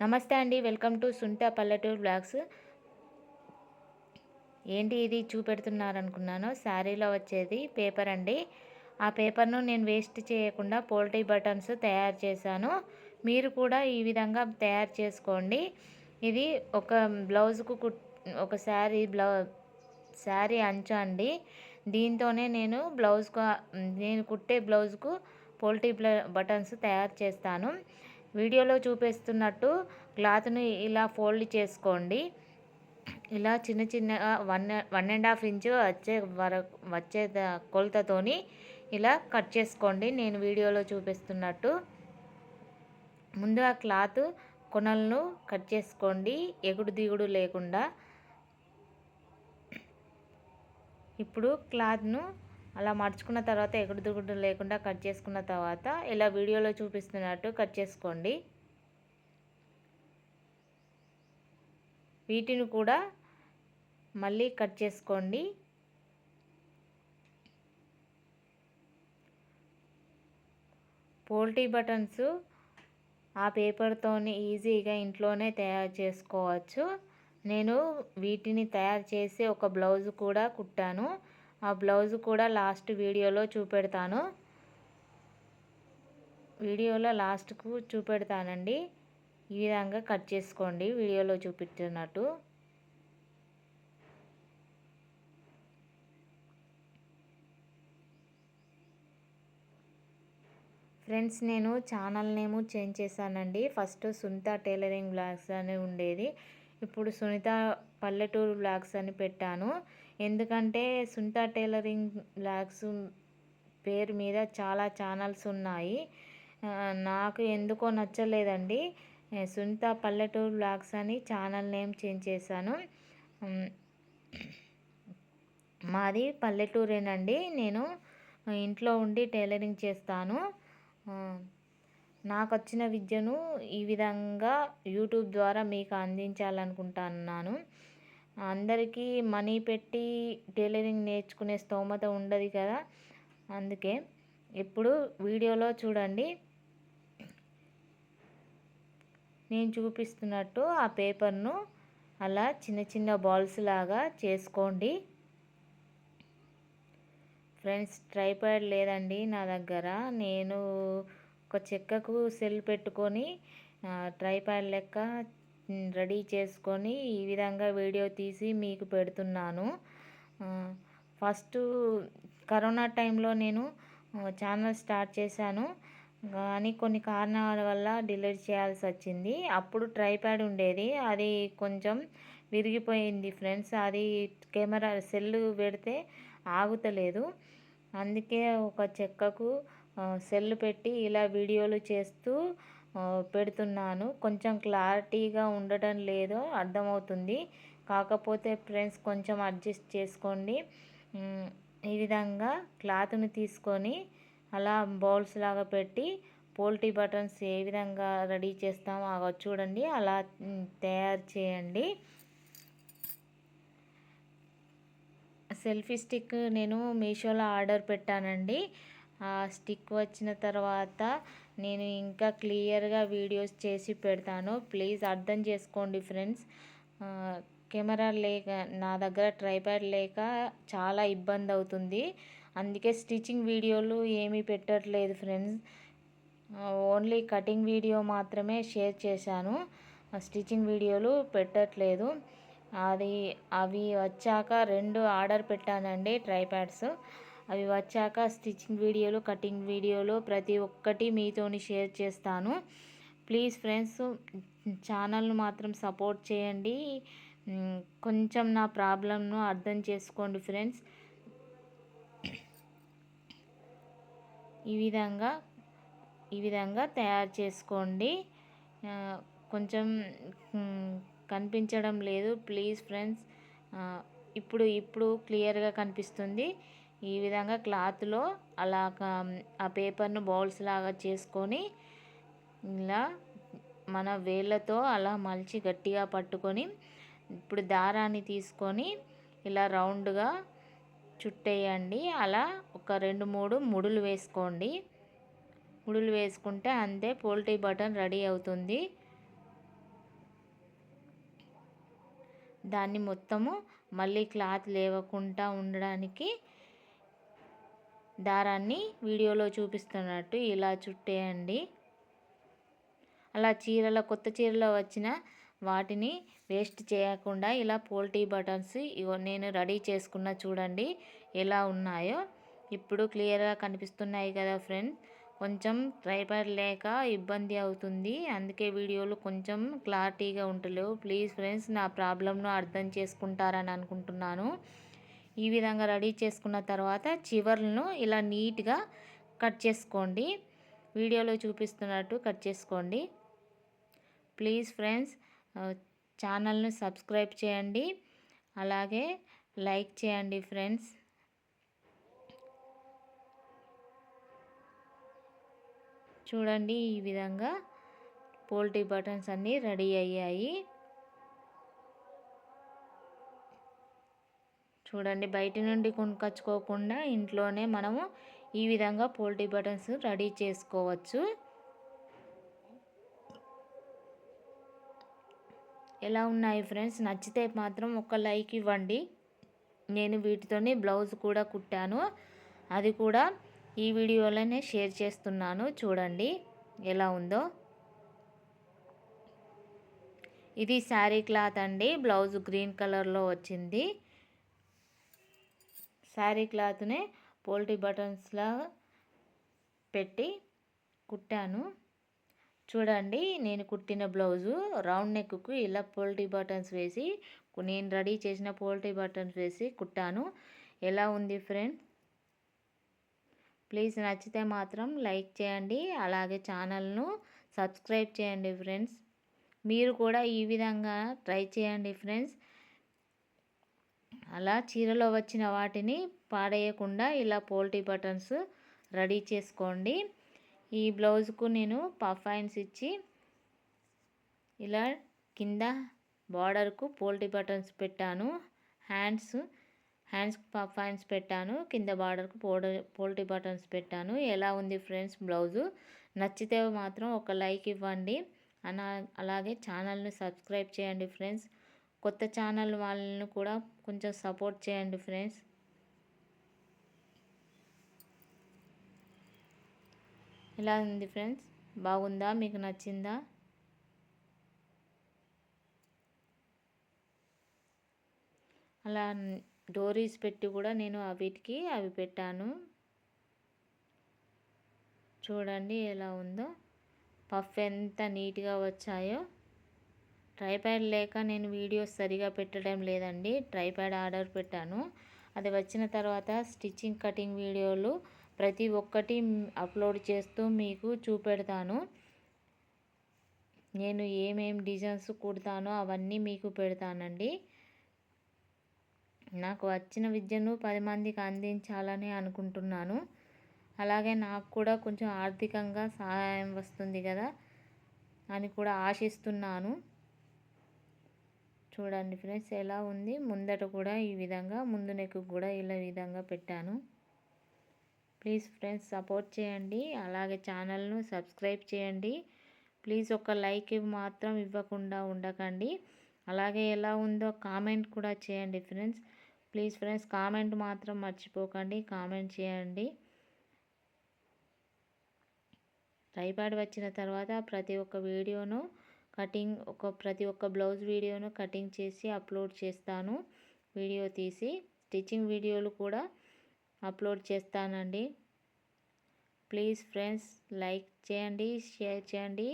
నమస్తే అండి welcome to సుంట పల్లెటూరు బ్లాగ్స్. ఏంటి ఇది చూపెడుతున్నారనుకున్నాను శారీలో వచ్చేది పేపర్ అండి. ఆ పేపర్ను నేను వేస్ట్ చేయకుండా పోల్ట్రీ బటన్స్ తయారు చేశాను. మీరు కూడా ఈ విధంగా తయారు చేసుకోండి. ఇది ఒక బ్లౌజ్కు కుట్ ఒక శారీ బ్లౌ శారీ అంచు అండి. దీంతోనే నేను బ్లౌజ్కు నేను కుట్టే బ్లౌజ్కు పోల్ట్రీ బటన్స్ తయారు చేస్తాను. వీడియోలో చూపిస్తున్నట్టు క్లాత్ను ఇలా ఫోల్డ్ చేసుకోండి. ఇలా చిన్న చిన్న one one and half inch వచ్చే వరకు వచ్చే కొలతతోని ఇలా కట్ చేసుకోండి. నేను వీడియోలో చూపిస్తున్నట్టు ముందు ఆ క్లాత్ కొనలను కట్ చేసుకోండి. ఎగుడు దిగుడు లేకుండా. ఇప్పుడు క్లాత్ను అలా మడుచుకున్న తర్వాత ఎగుడు దుగుడు లేకుండా కట్ చేసుకున్న తర్వాత ఇలా వీడియోలో చూపిస్తున్నట్టు కట్ చేసుకోండి. వీటిని కూడా మళ్ళీ కట్ చేసుకోండి. పోల్టీ బటన్స్ ఆ పేపర్తోని ఈజీగా ఇంట్లోనే తయారు చేసుకోవచ్చు. నేను వీటిని తయారు చేసి ఒక బ్లౌజ్ కూడా కుట్టాను. ఆ బ్లౌజ్ కూడా లాస్ట్ వీడియోలో చూపెడతాను. వీడియోలో లాస్ట్కు చూపెడతానండి. ఈ విధంగా కట్ చేసుకోండి. వీడియోలో చూపించినట్టు. ఫ్రెండ్స్ నేను ఛానల్ నేము చేంజ్ చేశానండి. ఫస్ట్ సునీత టైలరింగ్ బ్లాగ్స్ అని ఉండేది. ఇప్పుడు సునీత పల్లెటూరు బ్లాగ్స్ అని పెట్టాను. ఎందుకంటే సునీత టైలరింగ్ బ్లాగ్స్ పేరు మీద చాలా ఛానల్స్ ఉన్నాయి. నాకు ఎందుకో నచ్చలేదండి. సునీత పల్లెటూరు బ్లాగ్స్ అని ఛానల్ నేమ్ చేంజ్ చేశాను. మాది పల్లెటూరేనండి. నేను ఇంట్లో ఉండి టైలరింగ్ చేస్తాను. నాకు వచ్చిన విద్యను ఈ విధంగా యూట్యూబ్ ద్వారా మీకు అందించాలనుకుంటున్నాను. అందరికీ మనీ పెట్టి టైలరింగ్ నేర్చుకునే స్తోమత ఉండదు కదా. అందుకే ఇప్పుడు వీడియోలో చూడండి. నేను చూపిస్తున్నట్టు ఆ పేపర్ను అలా చిన్న చిన్న బాల్స్ లాగా చేసుకోండి. ఫ్రెండ్స్ ట్రైపాడ్ లేదండి నా దగ్గర. నేను ఒక చెక్కకు సెల్ పెట్టుకొని ట్రైపాడ్ లెక్క రెడీ చేసుకొని ఈ విధంగా వీడియో తీసి మీకు పెడుతున్నాను. ఫస్ట్ కరోనా టైంలో నేను ఛానల్ స్టార్ట్ చేశాను. కానీ కొన్ని కారణాల వల్ల డిలీట్ చేయాల్సి వచ్చింది. అప్పుడు ట్రైప్యాడ్ ఉండేది. అది కొంచెం విరిగిపోయింది ఫ్రెండ్స్. అది కెమెరా సెల్ పెడితే ఆగుతలేదు. అందుకే ఒక చెక్కకు సెల్ పెట్టి ఇలా వీడియోలు చేస్తూ పెడుతున్నాను. కొంచెం క్లారిటీగా ఉండటం లేదో అర్థమవుతుంది. కాకపోతే ఫ్రెండ్స్ కొంచెం అడ్జస్ట్ చేసుకోండి. ఈ విధంగా క్లాత్ని తీసుకొని అలా బౌల్స్ లాగా పెట్టి పోల్టీ బటన్స్ ఏ విధంగా రెడీ చేస్తామో చూడండి. అలా తయారు చేయండి. సెల్ఫీ స్టిక్ నేను మీషోలో ఆర్డర్ పెట్టానండి. ఆ స్టిక్ వచ్చిన తర్వాత నేను ఇంకా క్లియర్గా వీడియోస్ చేసి పెడతాను. ప్లీజ్ అర్థం చేసుకోండి ఫ్రెండ్స్. కెమెరా లేక నా దగ్గర ట్రైప్యాడ్ లేక చాలా ఇబ్బంది అవుతుంది. అందుకే స్టిచ్చింగ్ వీడియోలు ఏమీ పెట్టట్లేదు ఫ్రెండ్స్. ఓన్లీ కటింగ్ వీడియో మాత్రమే షేర్ చేశాను. స్టిచ్చింగ్ వీడియోలు పెట్టట్లేదు. అది అవి వచ్చాక రెండు ఆర్డర్ పెట్టానండి ట్రైప్యాడ్స్. అవి వచ్చాక స్టిచ్చింగ్ వీడియోలు కటింగ్ వీడియోలు ప్రతి ఒక్కటి మీతోని షేర్ చేస్తాను. ప్లీజ్ ఫ్రెండ్స్ ఛానల్ను మాత్రం సపోర్ట్ చేయండి. కొంచెం నా ప్రాబ్లంను అర్థం చేసుకోండి ఫ్రెండ్స్. ఈ విధంగా ఈ విధంగా తయారు చేసుకోండి. కొంచెం కనిపించడం లేదు. ప్లీజ్ ఫ్రెండ్స్ ఇప్పుడు ఇప్పుడు క్లియర్గా కనిపిస్తుంది. ఈ విధంగా క్లాత్లో అలా ఆ పేపర్ను బౌల్స్ లాగా చేసుకొని ఇలా మన వేళ్ళతో అలా మలిచి గట్టిగా పట్టుకొని ఇప్పుడు దారాన్ని తీసుకొని ఇలా రౌండ్గా చుట్టేయండి. అలా ఒక రెండు మూడు ముడులు వేసుకోండి. ముడులు వేసుకుంటే అంతే పోల్ట్రీ బటన్ రెడీ అవుతుంది. దాన్ని మొత్తము మళ్ళీ క్లాత్ లేవకుండా ఉండడానికి దారాన్ని వీడియోలో చూపిస్తున్నట్టు ఇలా చుట్టేయండి. అలా చీరల కొత్త చీరలో వచ్చిన వాటిని వేస్ట్ చేయకుండా ఇలా పోల్టీ బటన్స్ నేను రెడీ చేసుకున్న చూడండి ఎలా ఉన్నాయో. ఇప్పుడు క్లియర్గా కనిపిస్తున్నాయి కదా ఫ్రెండ్స్ కొంచెం ట్రైపర్ లేక ఇబ్బంది అవుతుంది. అందుకే వీడియోలు కొంచెం క్లారిటీగా ఉంటలేవు. ప్లీజ్ ఫ్రెండ్స్ నా ప్రాబ్లంను అర్థం చేసుకుంటారని అనుకుంటున్నాను. ఈ విధంగా రెడీ చేసుకున్న తర్వాత చివర్లను ఇలా నీట్గా కట్ చేసుకోండి. వీడియోలో చూపిస్తున్నట్టు కట్ చేసుకోండి. ప్లీజ్ ఫ్రెండ్స్ ఛానల్ను సబ్స్క్రైబ్ చేయండి. అలాగే లైక్ చేయండి ఫ్రెండ్స్. చూడండి ఈ విధంగా పోల్టీ బటన్స్ అన్నీ రెడీ అయ్యాయి. చూడండి బయట నుండి కొనుక్కొచ్చుకోకుండా ఇంట్లోనే మనము ఈ విధంగా పోల్టీ బటన్స్ రెడీ చేసుకోవచ్చు. ఎలా ఉన్నాయి ఫ్రెండ్స్? నచ్చితే మాత్రం ఒక లైక్ ఇవ్వండి. నేను వీటితోనే బ్లౌజ్ కూడా కుట్టాను. అది కూడా ఈ వీడియోలోనే షేర్ చేస్తున్నాను. చూడండి ఎలా ఉందో. ఇది శారీ క్లాత్ అండి. బ్లౌజ్ గ్రీన్ కలర్లో వచ్చింది. శారీ క్లాత్నే పోల్టీ బటన్స్లా పెట్టి కుట్టాను. చూడండి నేను కుట్టిన బ్లౌజు రౌండ్ నెక్కు ఇలా పోల్టీ బటన్స్ వేసి నేను రెడీ చేసిన పోల్టీ బటన్స్ వేసి కుట్టాను. ఎలా ఉంది ఫ్రెండ్? ప్లీజ్ నచ్చితే మాత్రం లైక్ చేయండి అలాగే ఛానల్ను సబ్స్క్రైబ్ చేయండి ఫ్రెండ్స్. మీరు కూడా ఈ విధంగా ట్రై చేయండి ఫ్రెండ్స్. అలా చీరలో వచ్చిన వాటిని పాడేయకుండా ఇలా పోల్టీ బటన్స్ రెడీ చేసుకోండి. ఈ బ్లౌజ్కు నేను పఫైన్స్ ఇచ్చి ఇలా కింద బార్డర్కు పోల్టీ బటన్స్ పెట్టాను. హ్యాండ్స్ హ్యాండ్స్ పఫైన్స్ పెట్టాను. కింద బార్డర్కు పోడ పోల్టీ బటన్స్ పెట్టాను. ఎలా ఉంది ఫ్రెండ్స్ బ్లౌజు? నచ్చితే మాత్రం ఒక లైక్ ఇవ్వండి. అలాగే ఛానల్ని సబ్స్క్రైబ్ చేయండి ఫ్రెండ్స్. కొత్త ఛానల్ వాళ్ళని కూడా కొంచెం సపోర్ట్ చేయండి ఫ్రెండ్స్. ఎలా ఉంది ఫ్రెండ్స్? బాగుందా? మీకు నచ్చిందా? అలా డోరీస్ పెట్టి కూడా నేను వీటికి అవి పెట్టాను. చూడండి ఎలా ఉందో. పఫ్ ఎంత నీట్గా వచ్చాయో. ట్రైప్యాడ్ లేక నేను వీడియోస్ సరిగా పెట్టడం లేదండి. ట్రైప్యాడ్ ఆర్డర్ పెట్టాను. అది వచ్చిన తర్వాత స్టిచ్చింగ్ కటింగ్ వీడియోలు ప్రతి ఒక్కటి అప్లోడ్ చేస్తూ మీకు చూపెడతాను. నేను ఏమేం డిజైన్స్ కుడతానో అవన్నీ మీకు పెడతానండి. నాకు వచ్చిన విద్యను పది మందికి అందించాలని అనుకుంటున్నాను. అలాగే నాకు కూడా కొంచెం ఆర్థికంగా సహాయం వస్తుంది కదా అని కూడా ఆశిస్తున్నాను. చూడండి ఫ్రెండ్స్ ఎలా ఉంది? ముందట కూడా ఈ విధంగా ముందు నెక్కు కూడా ఇలా విధంగా పెట్టాను. ప్లీజ్ ఫ్రెండ్స్ సపోర్ట్ చేయండి. అలాగే ఛానల్ను సబ్స్క్రైబ్ చేయండి. ప్లీజ్ ఒక లైక్ మాత్రం ఇవ్వకుండా ఉండకండి. అలాగే ఎలా ఉందో కామెంట్ కూడా చేయండి ఫ్రెండ్స్. ప్లీజ్ ఫ్రెండ్స్ కామెంట్ మాత్రం మర్చిపోకండి. కామెంట్ చేయండి. ట్రైపాడ్ వచ్చిన తర్వాత ప్రతి ఒక్క వీడియోను కటింగ్ ఒక ప్రతి ఒక్క బ్లౌజ్ వీడియోను కటింగ్ చేసి అప్లోడ్ చేస్తాను. వీడియో తీసి స్టిచ్చింగ్ వీడియోలు కూడా అప్లోడ్ చేస్తానండి. ప్లీజ్ ఫ్రెండ్స్ లైక్ చేయండి షేర్ చేయండి.